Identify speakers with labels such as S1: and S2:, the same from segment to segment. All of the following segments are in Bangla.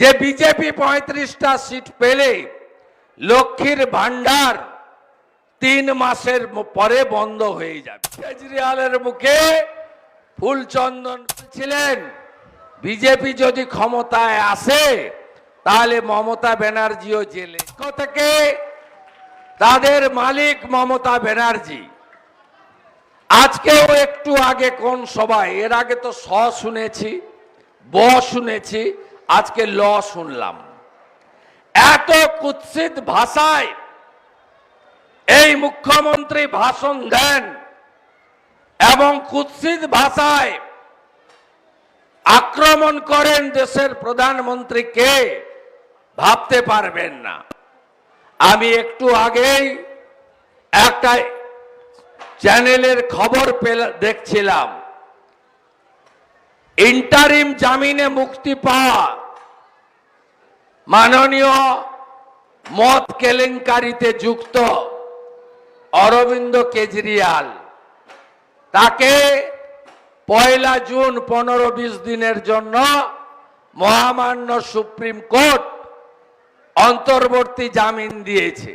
S1: যে বিজেপি পঁয়ত্রিশটা সিট পেলে লক্ষ্মীর ভান্ডার তিন মাসের পরে বন্ধ হয়ে যাবে। কেজরিওয়ালের মুখে ফুলচন্দন ছিলেন। বিজেপি যদি ক্ষমতায় আসে, তাহলে মমতা ব্যানার্জিও জেলে। থেকে তাদের মালিক মমতা ব্যানার্জি। আজকেও একটু আগে কোন সভায়, এর আগে তো স শুনেছি, ব শুনেছি আজকে ল শুনলাম। এত কুৎসিত ভাষায় এই মুখ্যমন্ত্রী ভাষণ দেন এবং কুৎসিত ভাষায় আক্রমণ করেন দেশের প্রধানমন্ত্রীকে ভাবতে পারবেন না। আমি একটু আগেই একটা চ্যানেলের খবর দেখছিলাম। ইন্টারিম জামিনে মুক্তি পাওয়া মাননীয় মত কেলেঙ্কারিতে যুক্ত অরবিন্দ কেজরিয়াল তাকে পয়লা জুন পনেরো বিশ দিনের জন্য মহামান্য সুপ্রিম কোর্ট অন্তর্বর্তী জামিন দিয়েছে,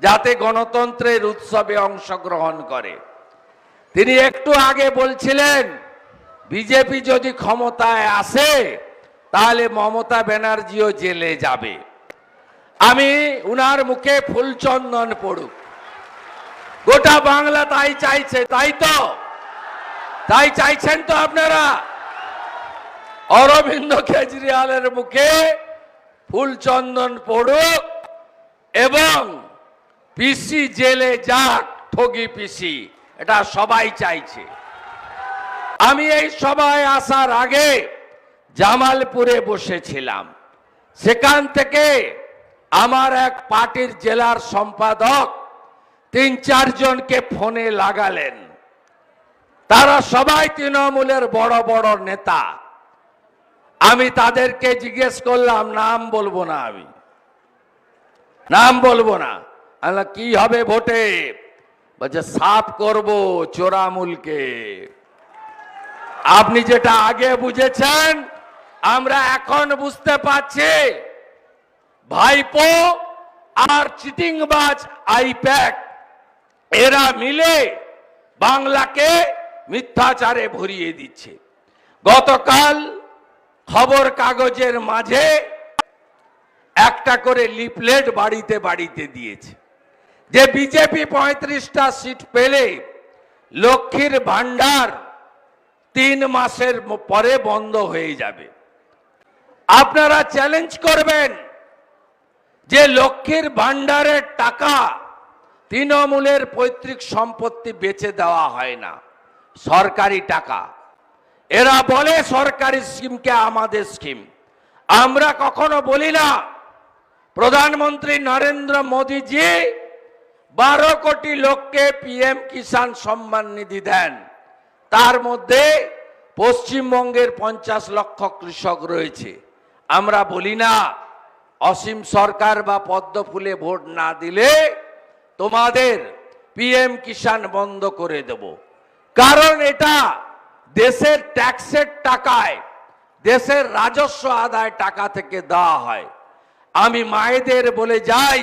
S1: যাতে গণতন্ত্রের উৎসবে অংশগ্রহণ করে। তিনি একটু আগে বলছিলেন বিজেপি যদি ক্ষমতায় আসে, তাহলে মমতা ব্যানার্জিও জেলে যাবে। আমি উনার মুখে ফুলচন্দন পড়ুক। গোটা বাংলা তাই চাইছে, তাই তো? তাই চাইছেন তো আপনারা? অরবিন্দ কেজরিওয়ালের মুখে ফুলচন্দন পড়ুক এবং পিসি জেলে যাক, ঠগি পিসি, এটা সবাই চাইছে। আমি এই সভায় আসার আগে জামালপুরে বসেছিলাম। সেখান থেকে আমার এক পার্টির জেলার সম্পাদক তিন চারজনকে ফোনে লাগালেন। তারা সবাই তৃণমূলের বড় বড় নেতা। আমি তাদেরকে জিজ্ঞেস করলাম, নাম বলব না আমি। নাম বলব না। কি হবে ভোটে? বলছে, সাফ করব চোরামুলকে। আপনি যেটা আগে বুঝেছেন, আমরা এখন বুঝতে পারছি। ভাইপো আর চিটিংবাজ আইপ্যাক, এরা মিলে বাংলাকে মিথ্যাচারে ভরিয়ে দিচ্ছে। গতকাল খবর কাগজের মাঝে একটা করে লিফলেট বাড়িতে বাড়িতে দিয়েছে। যে বিজেপি পঁয়ত্রিশটা সিট পেলে লক্ষ্মীর ভান্ডার তিন মাসের পরে বন্ধ হয়ে যাবে। আপনারা চ্যালেঞ্জ করবেন যে লক্ষ্মীর ভান্ডারের টাকা তৃণমূলের পৈতৃক সম্পত্তি বেচে দেওয়া হয় না, সরকারি টাকা। এরা বলে সরকারি স্কিমকে আমাদের স্কিম। আমরা কখনো বলি না, প্রধানমন্ত্রী নরেন্দ্র মোদীজি বারো কোটি লোককে পিএম কিষাণ সম্মান নিধি দেন। তার মধ্যে পশ্চিমবঙ্গের পঞ্চাশ লক্ষ কৃষক রয়েছে। আমরা বলি না, অসীম সরকার বা পদ্ম ফুলে ভোট না দিলে তোমাদের পিএম কিষাণ বন্ধ করে দেব। কারণ এটা দেশের ট্যাক্সের টাকায়, দেশের রাজস্ব আদায় টাকা থেকে দেওয়া হয়। আমি মায়েদের বলে যাই,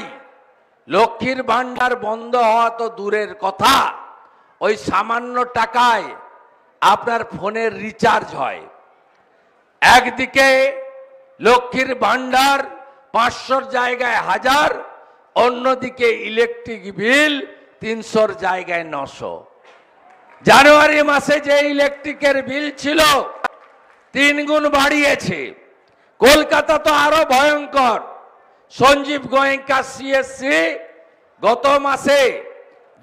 S1: লক্ষ্মীর ভান্ডার বন্ধ হওয়া তো দূরের কথা। ওই সামান্য টাকায় আপনার ফোনের রিচার্জ হয়। একদিকে লক্ষ্মীর ভান্ডার পাঁচশোর জায়গায় হাজার, অন্যদিকে ইলেকট্রিক বিল তিনশোর জায়গায় নশো। জানুয়ারি মাসে যে ইলেকট্রিকের বিল ছিল, তিন গুণ বাড়িয়েছে। কলকাতা তো আরও ভয়ঙ্কর। সঞ্জীব গোয়েঙ্কা সিএসসি গত মাসে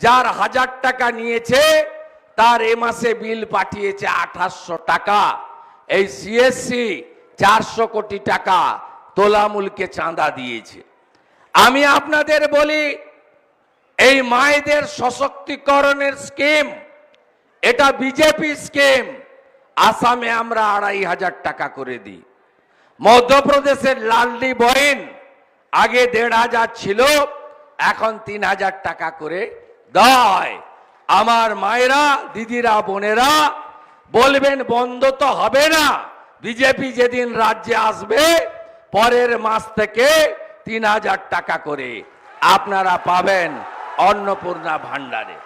S1: যার হাজার টাকা নিয়েছে তার এ মাসে বিল পাঠিয়েছে আঠাশশো টাকা। এই সিএসসি চারশো কোটি টাকা তোলামূলকে চাঁদা দিয়েছে। আমি আপনাদের বলি, এই মায়েদের সশক্তিকরণের স্কিম, এটা বিজেপি স্কিম, আসামে আমরা আড়াই হাজার টাকা করে দিই। মধ্যপ্রদেশের লালডি বইন আগে দেড় হাজার ছিল, এখন তিন হাজার টাকা করে হয় আমার মায়েরা, দিদিরা, বোনেরা, বলবেন বন্ধ তো হবে না। বিজেপি যেদিন রাজ্যে আসবে, পরের মাস থেকে তিন হাজার টাকা করে। আপনারা পাবেন অন্নপূর্ণা ভান্ডারে